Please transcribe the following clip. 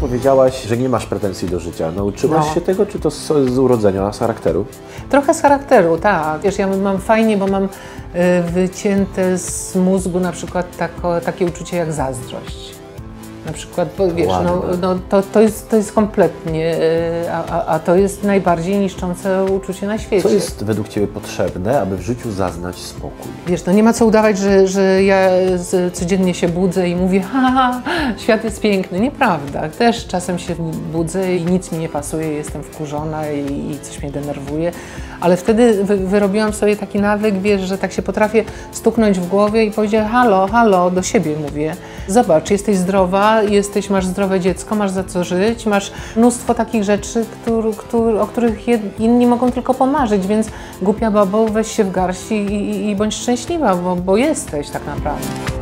powiedziałaś, że nie masz pretensji do życia. Nauczyłaś No. się tego, czy to z, z urodzenia, z charakteru? Trochę z charakteru, tak. Wiesz, ja mam fajnie, bo mam y, wycięte z mózgu na przykład tako, takie uczucie jak zazdrość. Na przykład, bo wiesz, no, no, to, to, jest, to jest kompletnie, y, a, a, to jest najbardziej niszczące uczucie na świecie. Co jest według Ciebie potrzebne, aby w życiu zaznać spokój? Wiesz, no nie ma co udawać, że, że ja codziennie się budzę i mówię, ha, świat jest piękny. Nieprawda. Też czasem się budzę i nic mi nie pasuje, jestem wkurzona i, i coś mnie denerwuje. Ale wtedy wy, wyrobiłam sobie taki nawyk, wiesz, że tak się potrafię stuknąć w głowie i powiedzieć, halo, halo, do siebie mówię. Zobacz, jesteś zdrowa, jesteś, masz zdrowe dziecko, masz za co żyć, masz mnóstwo takich rzeczy, któr, któr, o których jed- inni mogą tylko pomarzyć, więc głupia babo, weź się w garści i, i, i bądź szczęśliwa, bo, bo jesteś tak naprawdę.